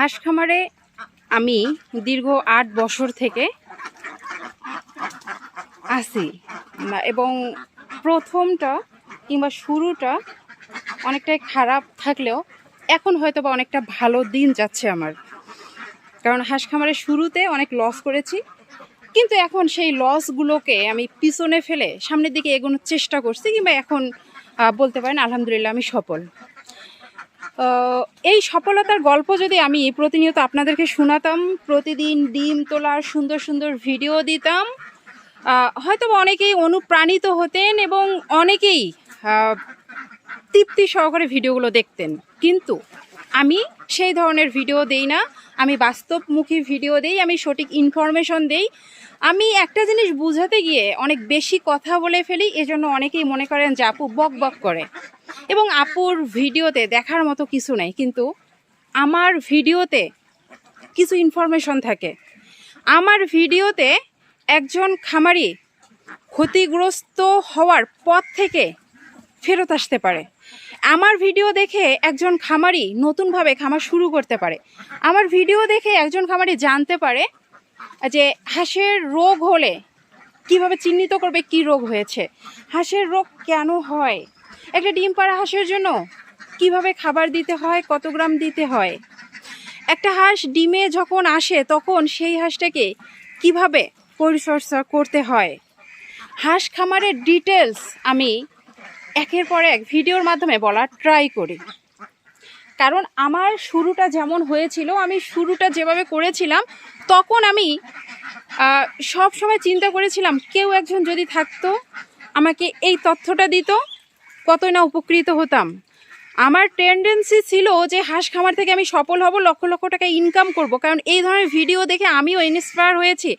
হাঁস খামারে আমি দীর্ঘ আট বছর থেকে আসি এবং প্রথমটা কিংবা শুরুটা অনেকটাই খারাপ থাকলেও এখন হয়তো বা অনেকটা ভালো দিন যাচ্ছে আমার। কারণ হাঁস খামারের শুরুতে অনেক লস করেছি, কিন্তু এখন সেই লসগুলোকে আমি পিছনে ফেলে সামনের দিকে এগোনোর চেষ্টা করছি কিংবা এখন বলতে পারেন আলহামদুলিল্লাহ আমি সফল। এই সফলতার গল্প যদি আমি প্রতিনিয়ত আপনাদেরকে শোনাতাম, প্রতিদিন ডিম তোলার সুন্দর সুন্দর ভিডিও দিতাম হয়তো অনেকেই অনুপ্রাণিত হতেন এবং অনেকেই তৃপ্তি সহকারে ভিডিওগুলো দেখতেন। কিন্তু আমি সেই ধরনের ভিডিও দেই না। আমি বাস্তবমুখী ভিডিও দেই, আমি সঠিক ইনফরমেশন দেই। আমি একটা জিনিস বুঝাতে গিয়ে অনেক বেশি কথা বলে ফেলি, এজন্য অনেকেই মনে করেন যে আপু বক বক করে। এবং আপুর ভিডিওতে দেখার মতো কিছু নেই, কিন্তু আমার ভিডিওতে কিছু ইনফরমেশন থাকে। আমার ভিডিওতে একজন খামারি ক্ষতিগ্রস্ত হওয়ার পথ থেকে ফেরত আসতে পারে। আমার ভিডিও দেখে একজন খামারি নতুনভাবে খামার শুরু করতে পারে। আমার ভিডিও দেখে একজন খামারি জানতে পারে যে হাঁসের রোগ হলে কীভাবে চিহ্নিত করবে, কি রোগ হয়েছে, হাঁসের রোগ কেন হয় একটা ডিম পাড়া হাঁসের জন্য কীভাবে খাবার দিতে হয়, কত গ্রাম দিতে হয়? একটা হাঁস ডিমে যখন আসে, তখন সেই হাঁসটাকে কীভাবে পরিচর্যা করতে হয়? হাঁস খামারের ডিটেলস আমি একের পর এক ভিডিওর মাধ্যমে বলার ট্রাই করি। কারণ আমার শুরুটা যেমন হয়েছিল, আমি শুরুটা যেভাবে করেছিলাম, তখন আমি সব সময় চিন্তা করেছিলাম, কেউ একজন যদি থাকতো, আমাকে এই তথ্যটা দিত কতই না উপকৃত হতাম। আমার টেন্ডেন্সি ছিল যে হাঁস খামার থেকে আমি সফল হব, লক্ষ লক্ষ টাকা ইনকাম করব। কারণ এই ধরনের ভিডিও দেখে আমিও ইন্সপায়ার হয়েছি।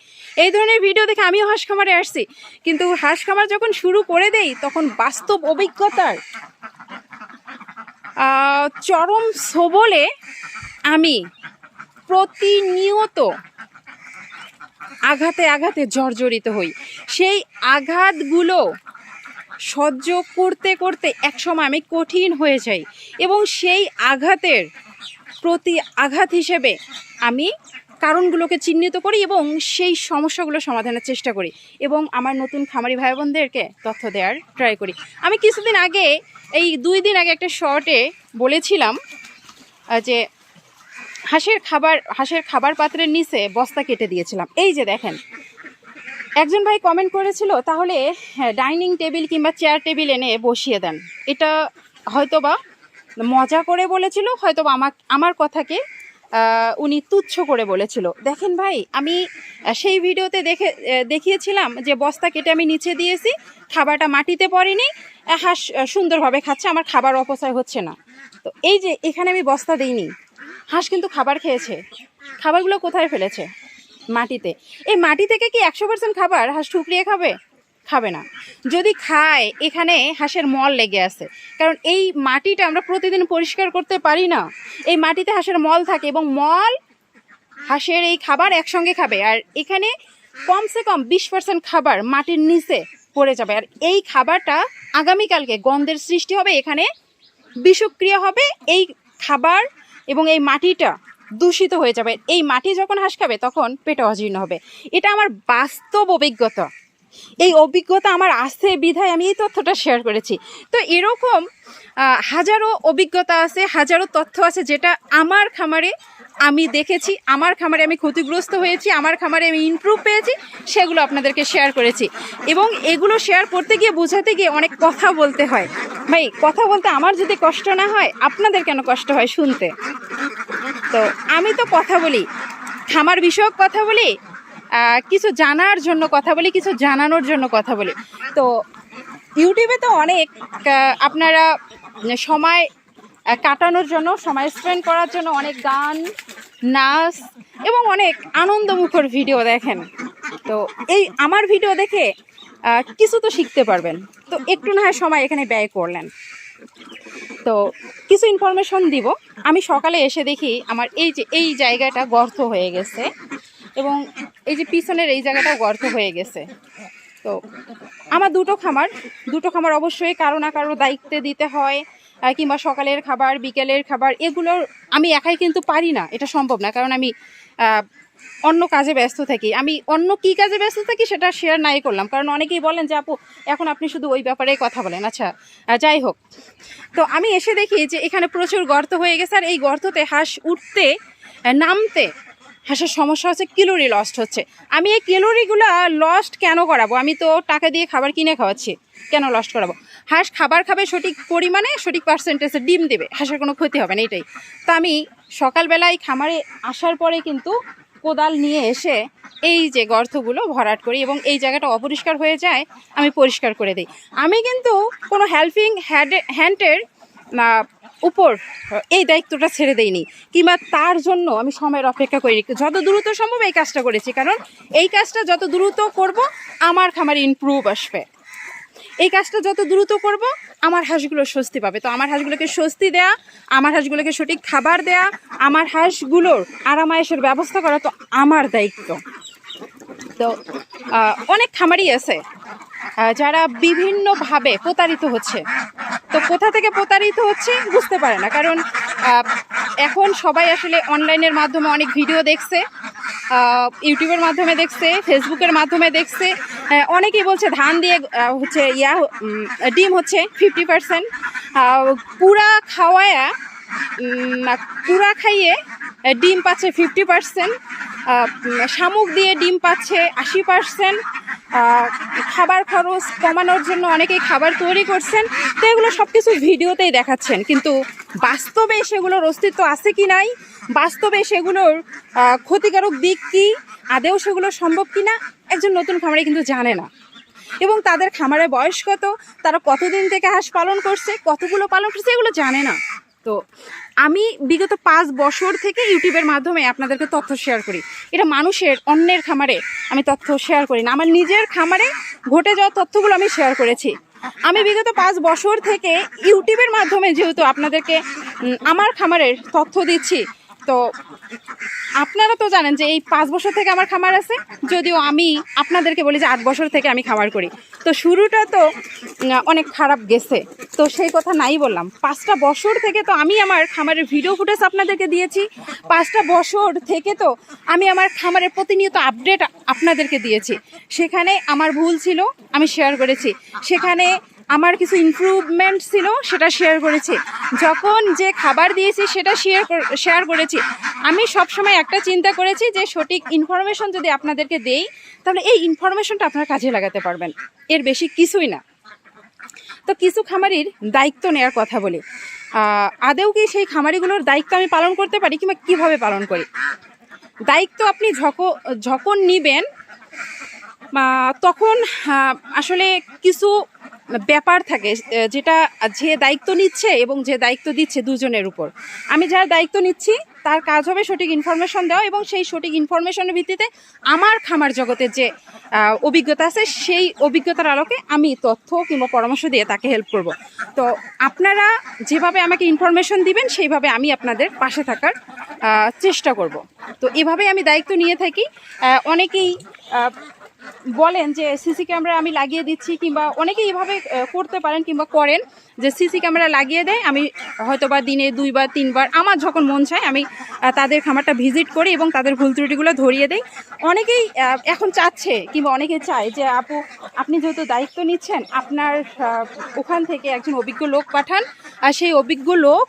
এই ধরনের ভিডিও দেখে আমিও হাঁস খামারে আসছি। কিন্তু হাঁস খামার যখন শুরু করে দেই, তখন বাস্তব অভিজ্ঞতার চরম সবলে আমি প্রতিনিয়ত আঘাতে আঘাতে জর্জরিত হই। সেই আঘাতগুলো সহ্য করতে করতে একসময় আমি কঠিন হয়ে যাই এবং সেই আঘাতের প্রতি আঘাত হিসেবে আমি কারণগুলোকে চিহ্নিত করি এবং সেই সমস্যাগুলো সমাধানের চেষ্টা করি এবং আমার নতুন খামারি ভাই বোনদেরকে তথ্য দেওয়ার ট্রাই করি। আমি কিছুদিন আগে, এই দুই দিন আগে একটা শর্টে বলেছিলাম যে হাঁসের খাবার হাঁসের খাবার পাত্রের নিচে বস্তা কেটে দিয়েছিলাম। এই যে দেখেন একজন ভাই কমেন্ট করেছিল, তাহলে ডাইনিং টেবিল কিংবা চেয়ার টেবিল এনে বসিয়ে দেন। এটা হয়তোবা মজা করে বলেছিল, হয়তোবা আমার আমার কথাকে উনি তুচ্ছ করে বলেছিল। দেখেন ভাই, আমি সেই ভিডিওতে দেখে দেখিয়েছিলাম যে বস্তা কেটে আমি নিচে দিয়েছি, খাবারটা মাটিতে পড়েনি হাঁস সুন্দরভাবে খাচ্ছে, আমার খাবার অপচয় হচ্ছে না। তো এই যে, এখানে আমি বস্তা দিইনি। হাঁস কিন্তু খাবার খেয়েছে। খাবারগুলো কোথায় ফেলেছে? মাটিতে। এই মাটি থেকে কি একশো পার্সেন্ট খাবার হাঁস ঠুকরিয়ে খাবে? খাবে না। যদি খায়, এখানে হাঁসের মল লেগে আছে। কারণ এই মাটিটা আমরা প্রতিদিন পরিষ্কার করতে পারি না। এই মাটিতে হাঁসের মল থাকে এবং মল হাঁসের এই খাবার একসঙ্গে খাবে। আর এখানে কমসে কম বিশ পার্সেন্ট খাবার মাটির নিচে পড়ে যাবে। আর এই খাবারটা আগামীকালকে গন্ধের সৃষ্টি হবে। এখানে বিষক্রিয়া হবে। এই খাবার এবং এই মাটিটা দূষিত হয়ে যাবে। এই মাটি যখন হাঁস খাবে, তখন পেটে অজীর্ণ হবে। এটা আমার বাস্তব অভিজ্ঞতা। এই অভিজ্ঞতা আমার আছে বিধায় আমি এই তথ্যটা শেয়ার করেছি। তো এরকম হাজারো অভিজ্ঞতা আছে, হাজারো তথ্য আছে যেটা আমার খামারে আমি দেখেছি, আমার খামারে আমি ক্ষতিগ্রস্ত হয়েছি, আমার খামারে আমি ইমপ্রুভ পেয়েছি, সেগুলো আপনাদেরকে শেয়ার করেছি। এবং এগুলো শেয়ার করতে গিয়ে, বোঝাতে গিয়ে অনেক কথা বলতে হয়। ভাই, কথা বলতে আমার যদি কষ্ট না হয়, আপনাদের কেন কষ্ট হয় শুনতে? তো আমি তো কথা বলি, খামার বিষয়ক কথা বলি কিছু জানার জন্য কথা বলি, কিছু জানানোর জন্য কথা বলি। তো ইউটিউবে তো অনেক আপনারা সময় কাটানোর জন্য, সময় স্পেন্ড করার জন্য অনেক গান, নাচ এবং অনেক আনন্দমুখর ভিডিও দেখেন। তো এই আমার ভিডিও দেখে কিছু তো শিখতে পারবেন। তো একটু না হয় সময় এখানে ব্যয় করলেন। তো কিছু ইনফরমেশন দিব। আমি সকালে এসে দেখি আমার এই যে, এই জায়গাটা গর্ত হয়ে গেছে এবং এই যে পিছনের এই জায়গাটাও গর্ত হয়ে গেছে। তো আমার দুটো খামার দুটো খামার অবশ্যই কারও না কারও দায়িত্বে দিতে হয় কিংবা সকালের খাবার, বিকেলের খাবার, এগুলোর আমি একাই কিন্তু পারি না, এটা সম্ভব না। কারণ আমি অন্য কাজে ব্যস্ত থাকি। আমি অন্য কি কাজে ব্যস্ত থাকি সেটা শেয়ার নাই করলাম। কারণ অনেকেই বলেন যে, আপু, এখন আপনি শুধু ওই ব্যাপারেই কথা বলেন। আচ্ছা যাই হোক। তো আমি এসে দেখি যে, এখানে প্রচুর গর্ত হয়ে গেছে। আর এই গর্ততে হাঁস উঠতে নামতে হাঁসের সমস্যা হচ্ছে ক্যালোরি লস্ট হচ্ছে। আমি এই ক্যালোরিগুলো লস্ট কেন করাবো? আমি তো টাকা দিয়ে খাবার কিনে খাওয়াচ্ছি। কেন লস্ট করাবো? হাঁস খাবার খাবে সঠিক পরিমাণে, সঠিক পার্সেন্টেজে ডিম দেবে। হাঁসের কোনো ক্ষতি হবে না, এটাই। তো আমি সকালবেলায় খামারে আসার পরে কিন্তু কোদাল নিয়ে এসে এই যে গর্তগুলো ভরাট করি এবং এই জায়গাটা অপরিষ্কার হয়ে যায়, আমি পরিষ্কার করে দিই। আমি কিন্তু কোনো হেল্পিং হ্যান্ড হ্যান্ডের উপর এই দায়িত্বটা ছেড়ে দেইনি কিংবা তার জন্য আমি সময়ের অপেক্ষা করিনি। যত দ্রুত সম্ভব এই কাজটা করেছি, কারণ এই কাজটা যত দ্রুত করব, আমার খামারে ইমপ্রুভ আসবে। এই কাজটা যত দ্রুত করব, আমার হাঁসগুলো স্বস্তি পাবে। তো আমার হাঁসগুলোকে স্বস্তি দেয়া, আমার হাঁসগুলোকে সঠিক খাবার দেয়া, আমার হাঁসগুলোর আরামায়েশের ব্যবস্থা করা তো আমার দায়িত্ব। তো অনেক খামারই আছে যারা বিভিন্নভাবে প্রতারিত হচ্ছে। তো কোথা থেকে প্রতারিত হচ্ছে বুঝতে পারে না, কারণ এখন সবাই আসলে অনলাইনের মাধ্যমে অনেক ভিডিও দেখছে ইউটিউবের মাধ্যমে দেখছে, ফেসবুকের মাধ্যমে দেখছে অনেকেই বলছে ধান দিয়ে হচ্ছে ইয়া ডিম হচ্ছে ফিফটি পার্সেন্ট পুরা খাওয়ায়া পুরা খাইয়ে ডিম পাচ্ছে ফিফটি পার্সেন্ট শামুক দিয়ে ডিম পাচ্ছে আশি পার্সেন্ট খাবার খরচ কমানোর জন্য অনেকেই খাবার তৈরি করছেন। তো এগুলো সব কিছু ভিডিওতেই দেখাচ্ছেন। কিন্তু বাস্তবে সেগুলোর অস্তিত্ব আছে কি নাই? বাস্তবে সেগুলোর ক্ষতিকারক দিক কি? আদেও সেগুলো সম্ভব কি না একজন নতুন খামারে কিন্তু জানে না। এবং তাদের খামারের বয়স কত, তারা কতদিন থেকে হাঁস পালন করছে, কতগুলো পালন করছে এগুলো জানে না। তো আমি বিগত পাঁচ বছর থেকে ইউটিউবের মাধ্যমে আপনাদেরকে তথ্য শেয়ার করি। এটা মানুষের, অন্যের খামারে আমি তথ্য শেয়ার করি না। আমার নিজের খামারে ঘটে যাওয়া তথ্যগুলো আমি শেয়ার করেছি। আমি বিগত পাঁচ বছর থেকে ইউটিউবের মাধ্যমে যেহেতু আপনাদেরকে আমার খামারের তথ্য দিচ্ছি তো আপনারা তো জানেন যে এই পাঁচ বছর থেকে আমার খামার আছে, যদিও আমি আপনাদেরকে বলি যে আট বছর থেকে আমি খামার করি। তো শুরুটা তো অনেক খারাপ গেছে। তো সেই কথা নাই বললাম। পাঁচটা বছর থেকে তো আমি আমার খামারের ভিডিও ফুটেজ আপনাদেরকে দিয়েছি। পাঁচটা বছর থেকে তো আমি আমার খামারের প্রতিনিয়ত আপডেট আপনাদেরকে দিয়েছি। সেখানে আমার ভুল ছিল, আমি শেয়ার করেছি। সেখানে আমার কিছু ইমপ্রুভমেন্ট ছিল, সেটা শেয়ার করেছি। যখন যে খাবার দিয়েছি, সেটা শেয়ার শেয়ার করেছি। আমি সবসময় একটা চিন্তা করেছি যে, সঠিক ইনফরমেশন যদি আপনাদেরকে দেই, তাহলে এই ইনফরমেশনটা আপনারা কাজে লাগাতে পারবেন। এর বেশি কিছুই না। তো কিছু খামারির দায়িত্ব নেওয়ার কথা বলি। আদেও কি সেই খামারিগুলোর দায়িত্ব আমি পালন করতে পারি কিংবা কীভাবে পালন করি? দায়িত্ব আপনি যখন নিবেন তখন আসলে কিছু ব্যাপার থাকে যেটা যে দায়িত্ব নিচ্ছে এবং যে দায়িত্ব দিচ্ছে দুজনের উপর। আমি যার দায়িত্ব নিচ্ছি, তার কাজ হবে সঠিক ইনফরমেশন দেওয়া এবং সেই সঠিক ইনফরমেশনের ভিত্তিতে আমার খামার জগতের যে অভিজ্ঞতা আছে, সেই অভিজ্ঞতার আলোকে আমি তথ্য কিংবা পরামর্শ দিয়ে তাকে হেল্প করব। তো আপনারা যেভাবে আমাকে ইনফরমেশন দিবেন, সেইভাবে আমি আপনাদের পাশে থাকার চেষ্টা করব। তো এভাবে আমি দায়িত্ব নিয়ে থাকি। অনেকেই বলেন যে সিসি ক্যামেরা আমি লাগিয়ে দিচ্ছি কিংবা অনেকেই এভাবে করতে পারেন কিংবা করেন যে সিসি ক্যামেরা লাগিয়ে দেয়। আমি হয়তো বা দিনে দুইবার, তিনবার, আমার যখন মন চায়, আমি তাদের খামারটা ভিজিট করি এবং তাদের ভুল ত্রুটিগুলো ধরিয়ে দেই। অনেকেই এখন চাচ্ছে কিংবা অনেকে চায় যে, আপু, আপনি যেহেতু দায়িত্ব নিচ্ছেন, আপনার ওখান থেকে একজন অভিজ্ঞ লোক পাঠান, আর সেই অভিজ্ঞ লোক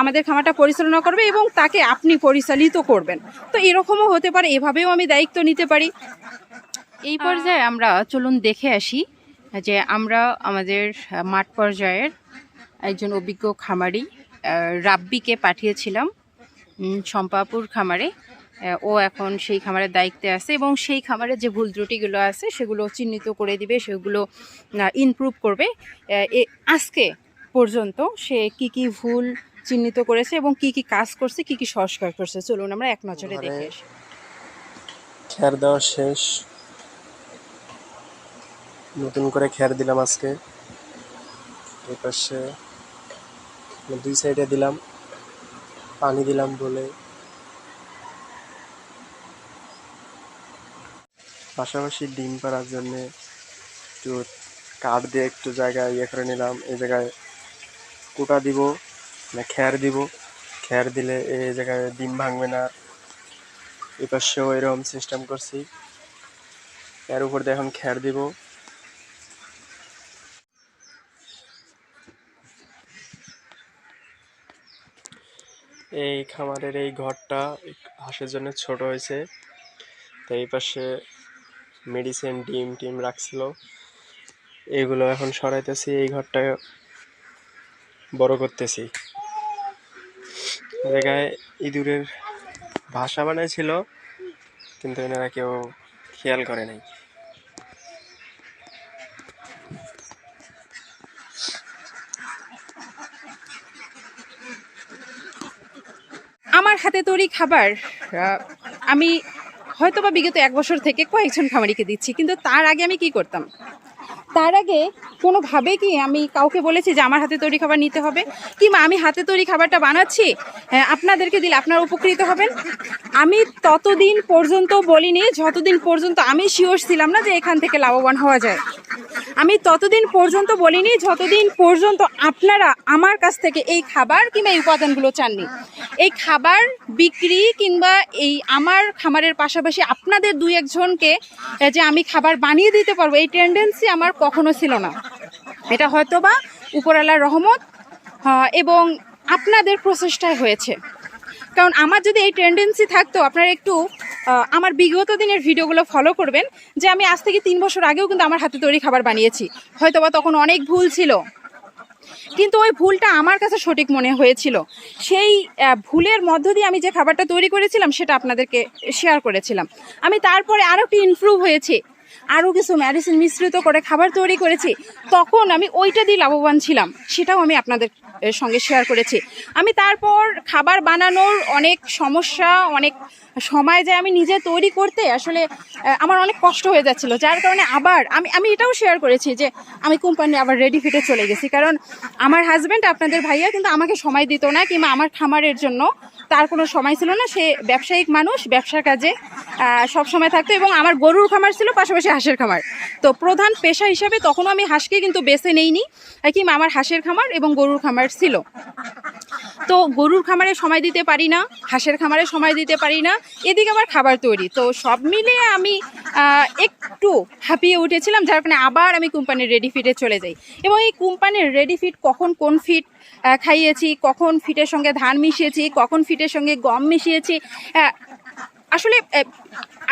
আমাদের খামারটা পরিচালনা করবে এবং তাকে আপনি পরিচালিত করবেন। তো এরকমও হতে পারে, এভাবেও আমি দায়িত্ব নিতে পারি। এই পর্যায়ে আমরা চলুন দেখে আসি যে আমরা আমাদের মাঠ পর্যায়ের একজন অভিজ্ঞ খামারি রাব্বিকে পাঠিয়েছিলাম শম্পাপুর খামারে। ও এখন সেই খামারের দায়িত্বে আছে এবং সেই খামারের যে ভুল ত্রুটিগুলো আছে সেগুলো চিহ্নিত করে দিবে সেগুলো ইমপ্রুভ করবে। এ আজকে পর্যন্ত সে কি কি ভুল চিহ্নিত করেছে এবং কি কি কাজ করছে কি কি সংস্কার করছে? চলুন আমরা এক নজরে দেখে আসি। খ্যার দেওয়া শেষ। নতুন করে খ্যার দিলাম আজকে। এই পাশে দুই সাইডে দিলাম, পানি দিলাম বলে। পাশাপাশি ডিম পাড়ার জন্যে একটু কাঠ দিয়ে একটু জায়গা ইয়ে করে নিলাম, এই জায়গায় কুটা দিব না খ্যার দিব। খ্যার দিলে এই জায়গায় ডিম ভাঙবে না। এই পাশেও এরকম সিস্টেম করছি। এর উপর দিয়ে এখন খ্যার দিব। এই খামারের এই ঘরটা হাঁসের জন্য ছোট হয়েছে। তো এই পাশে মেডিসিন ডিম টিম রাখছিল। এগুলো এখন সরাইতেছি, এই ঘরটা বড় করতেছি। জায়গায় ইঁদুরের ভাষা বানাইছিল, কিন্তু এনারা কেউ খেয়াল করে নাই আমার হাতে তৈরি খাবার আমি হয়তো বা বিগত এক বছর থেকে কয়েকজন খামারিকে দিচ্ছি কিন্তু তার আগে আমি কি করতাম? তার আগে কোনোভাবে কি আমি কাউকে বলেছি যে আমার হাতে তৈরি খাবার নিতে হবে? কিংবা আমি হাতে তৈরি খাবারটা বানাচ্ছি হ্যাঁ, আপনাদেরকে দিলে আপনারা উপকৃত হবেন? আমি ততদিন পর্যন্ত বলিনি যতদিন পর্যন্ত আমি শিওর ছিলাম না যে এখান থেকে লাভবান হওয়া যায়। আমি ততদিন পর্যন্ত বলিনি, যতদিন পর্যন্ত আপনারা আমার কাছ থেকে এই খাবার কিংবা এই উপাদানগুলো চাননি। এই খাবার বিক্রি কিংবা এই আমার খামারের পাশাপাশি আপনাদের দুই একজনকে যে আমি খাবার বানিয়ে দিতে পারব, এই টেন্ডেন্সি আমার কখনো ছিল না। এটা হয়তো বা উপরালার রহমত এবং আপনাদের প্রচেষ্টায় হয়েছে। কারণ আমার যদি এই টেন্ডেন্সি থাকতো, আপনারা একটু আমার বিগত দিনের ভিডিওগুলো ফলো করবেন, যে আমি আজ থেকে তিন বছর আগেও কিন্তু আমার হাতে তৈরি খাবার বানিয়েছি। হয়তো বা তখন অনেক ভুল ছিল। কিন্তু ওই ভুলটা আমার কাছে সঠিক মনে হয়েছিল। সেই ভুলের মধ্য দিয়ে আমি যে খাবারটা তৈরি করেছিলাম, সেটা আপনাদেরকে শেয়ার করেছিলাম। আমি তারপরে আরও একটু ইমপ্রুভ হয়েছি। আরও কিছু মেডিসিন মিশ্রিত করে খাবার তৈরি করেছি। তখন আমি ওইটা দিয়ে লাভবান ছিলাম, সেটাও আমি আপনাদের সঙ্গে শেয়ার করেছি। আমি তারপর খাবার বানানোর অনেক সমস্যা, অনেক সময় যায় আমি নিজে তৈরি করতে আসলে আমার অনেক কষ্ট হয়ে যাচ্ছিল। যার কারণে আবার আমি আমি এটাও শেয়ার করেছি যে আমি কোম্পানি আবার রেডি ফিটে চলে গেছি। কারণ আমার হাজব্যান্ড আপনাদের ভাইয়া কিন্তু আমাকে সময় দিত না কিংবা আমার খামারের জন্য তার কোনো সময় ছিল না। সে ব্যবসায়িক মানুষ, ব্যবসার কাজে সব সময় থাকতো এবং আমার গরুর খামার ছিল, পাশাপাশি হাঁসের খামার। তো প্রধান পেশা হিসাবে তখনও আমি হাঁসকে কিন্তু বেছে নেইনি, কিংবা আমার হাঁসের খামার এবং গরুর খামার ছিল। তো গরুর খামারে সময় দিতে পারি না, হাঁসের খামারে সময় দিতে পারি না, এদিকে আবার খাবার তৈরি। তো সব মিলিয়ে আমি একটু হাঁপিয়ে উঠেছিলাম, যার কারণে আবার আমি কোম্পানির রেডি ফিটে চলে যাই। এবং এই কোম্পানির রেডি ফিট কখন কোন ফিট খাইয়েছি, কখন ফিটের সঙ্গে ধান মিশিয়েছি, কখন ফিটের সঙ্গে গম মিশিয়েছি আসলে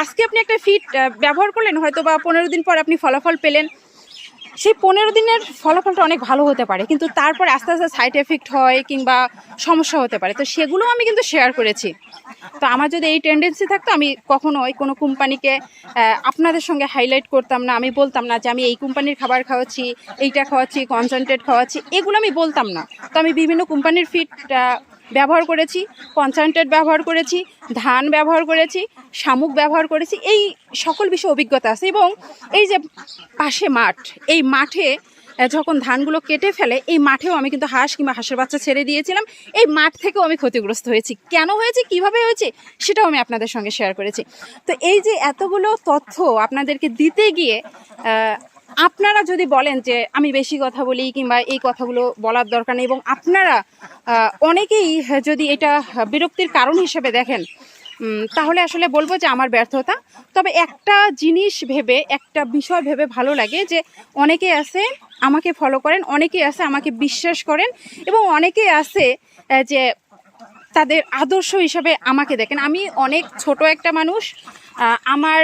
আজকে আপনি একটা ফিট ব্যবহার করলেন হয়তো বা পনেরো দিন পর আপনি ফলাফল পেলেন। সেই পনেরো দিনের ফলাফলটা অনেক ভালো হতে পারে, কিন্তু তারপর আস্তে আস্তে সাইড এফেক্ট হয় কিংবা সমস্যা হতে পারে। তো সেগুলো আমি কিন্তু শেয়ার করেছি। তো আমার যদি এই টেন্ডেন্সি থাকতো, আমি কখনোই কোনো কোম্পানিকে আপনাদের সঙ্গে হাইলাইট করতাম না। আমি বলতাম না যে আমি এই কোম্পানির খাবার খাওয়াচ্ছি, এইটা খাওয়াচ্ছি কনসেন্ট্রেট খাওয়াচ্ছি, এগুলো আমি বলতাম না। তো আমি বিভিন্ন কোম্পানির ফিট ব্যবহার করেছি কনসেন্ট্রেট ব্যবহার করেছি, ধান ব্যবহার করেছি, শামুক ব্যবহার করেছি, এই সকল বিষয়ে অভিজ্ঞতা আছে এবং এই যে পাশে মাঠ, এই মাঠে যখন ধানগুলো কেটে ফেলে, এই মাঠেও আমি কিন্তু হাঁস কিংবা হাঁসের বাচ্চা ছেড়ে দিয়েছিলাম। এই মাঠ থেকেও আমি ক্ষতিগ্রস্ত হয়েছি। কেন হয়েছে? কীভাবে হয়েছে? সেটাও আমি আপনাদের সঙ্গে শেয়ার করেছি। তো এই যে এতগুলো তথ্য আপনাদেরকে দিতে গিয়ে আপনারা যদি বলেন যে আমি বেশি কথা বলি কিংবা এই কথাগুলো বলার দরকার নেই এবং আপনারা অনেকেই যদি এটা বিরক্তির কারণ হিসেবে দেখেন তাহলে আসলে বলব যে আমার ব্যর্থতা। তবে একটা জিনিস ভেবে, একটা বিষয় ভেবে ভালো লাগে যে অনেকে আছে, আমাকে ফলো করেন অনেকে আছে আমাকে বিশ্বাস করেন এবং অনেকে আছে যে তাদের আদর্শ হিসাবে আমাকে দেখেন। আমি অনেক ছোট একটা মানুষ আমার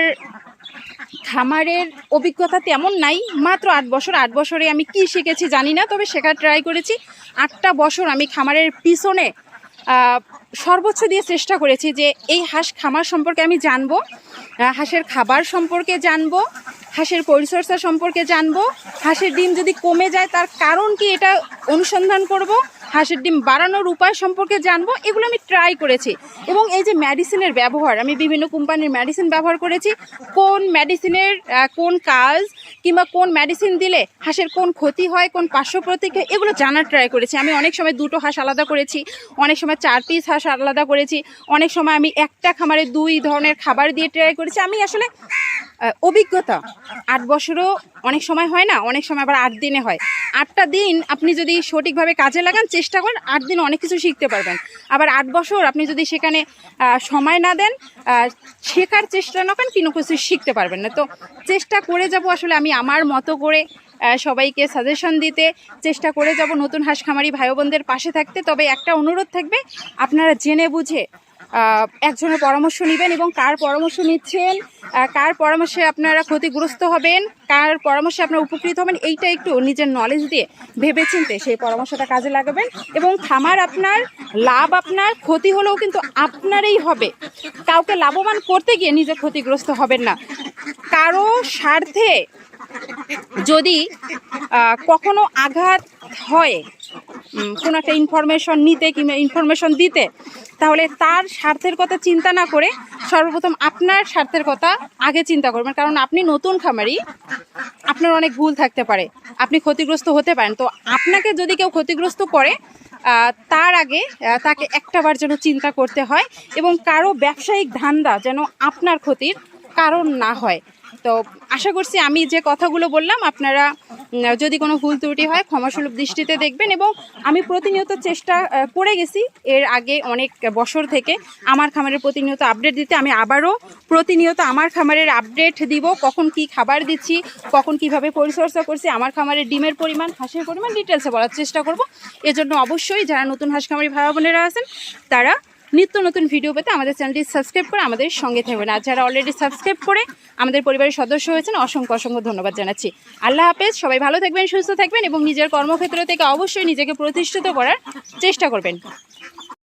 খামারের অভিজ্ঞতা তেমন নাই। মাত্র আট বছর, আট বছরে আমি কি শিখেছি জানি না, তবে শেখার ট্রাই করেছি। আটটা বছর আমি খামারের পিছনে সর্বোচ্চ দিয়ে চেষ্টা করেছি যে এই হাঁস খামার সম্পর্কে আমি জানব হাঁসের খাবার সম্পর্কে জানব, হাঁসের পরিচর্যা সম্পর্কে জানব, হাঁসের ডিম যদি কমে যায় তার কারণ কি এটা অনুসন্ধান করব হাঁসের ডিম বাড়ানোর উপায় সম্পর্কে জানব, এগুলো আমি ট্রাই করেছি। এবং এই যে মেডিসিনের ব্যবহার, আমি বিভিন্ন কোম্পানির মেডিসিন ব্যবহার করেছি, কোন মেডিসিনের কোন কাজ কিংবা কোন মেডিসিন দিলে হাঁসের কোন ক্ষতি হয়, কোন পার্শ্ব প্রতিক্রিয়া, এগুলো জানার ট্রাই করেছি। আমি অনেক সময় দুটো হাঁস আলাদা করেছি, অনেক সময় চার পিস হাঁস আলাদা করেছি, অনেক সময় আমি একটা খামারে দুই ধরনের খাবার দিয়ে ট্রাই করেছি। আমি আসলে অভিজ্ঞতা। আট বছরও অনেক সময় হয় না, অনেক সময় আবার আট দিনে হয়। আটটা দিন আপনি যদি সঠিকভাবে কাজে লাগান, চেষ্টা করেন, আট দিন অনেক কিছু শিখতে পারবেন। আবার আট বছর আপনি যদি সেখানে সময় না দেন শেখার চেষ্টা না করেন, কোনো কিছু শিখতে পারবেন না। তো চেষ্টা করে যাব আসলে আমি আমার মতো করে সবাইকে সাজেশন দিতে। চেষ্টা করে যাব নতুন হাঁস খামারি ভাই বোনদের পাশে থাকতে। তবে একটা অনুরোধ থাকবে, আপনারা জেনে বুঝে একজনের পরামর্শ নেবেন এবং কার পরামর্শ নিচ্ছেন কার পরামর্শে আপনারা ক্ষতিগ্রস্ত হবেন কার পরামর্শে আপনারা উপকৃত হবেন। এইটা একটু নিজের নলেজ দিয়ে ভেবেচিন্তে সেই পরামর্শটা কাজে লাগাবেন। এবং খামার আপনার, লাভ আপনার, ক্ষতি হলেও কিন্তু আপনারই হবে। কাউকে লাভবান করতে গিয়ে নিজে ক্ষতিগ্রস্ত হবেন না। কারও স্বার্থে যদি কখনো আঘাত হয় কোনো একটা ইনফরমেশন নিতে কিংবা ইনফরমেশন দিতে, তাহলে তার স্বার্থের কথা চিন্তা না করে সর্বপ্রথম আপনার স্বার্থের কথা আগে চিন্তা করবেন। কারণ আপনি নতুন খামারি আপনার অনেক ভুল থাকতে পারে। আপনি ক্ষতিগ্রস্ত হতে পারেন। তো আপনাকে যদি কেউ ক্ষতিগ্রস্ত করে তার আগে তাকে একটাবার যেন চিন্তা করতে হয় এবং কারও ব্যবসায়িক ধান্দা যেন আপনার ক্ষতির কারণ না হয়। তো আশা করছি আমি যে কথাগুলো বললাম, আপনারা যদি কোনো ভুল ত্রুটি হয়, ক্ষমাসুলভ দৃষ্টিতে দেখবেন এবং আমি প্রতিনিয়ত চেষ্টা করে গেছি। এর আগে অনেক বছর থেকে আমার খামারের প্রতিনিয়ত আপডেট দিতে, আমি আবারও প্রতিনিয়ত আমার খামারের আপডেট দিব, কখন কি খাবার দিচ্ছি, কখন কীভাবে পরিচর্যা করছি, আমার খামারের ডিমের পরিমাণ, হাঁসের পরিমাণ ডিটেলসে বলার চেষ্টা করব। এজন্য অবশ্যই যারা নতুন হাঁস খামারি ভাই বোনেরা আছেন, তারা নিত্য নতুন ভিডিও পেতে আমাদের চ্যানেলটি সাবস্ক্রাইব করে আমাদের সঙ্গে থাকবেন। আর যারা অলরেডি সাবস্ক্রাইব করে আমাদের পরিবারের সদস্য হয়েছেন, অসংখ্য অসংখ্য ধন্যবাদ জানাচ্ছি। আল্লাহ হাফেজ, সবাই ভালো থাকবেন, সুস্থ থাকবেন এবং নিজের কর্মক্ষেত্র থেকে অবশ্যই নিজেকে প্রতিষ্ঠিত করার চেষ্টা করবেন।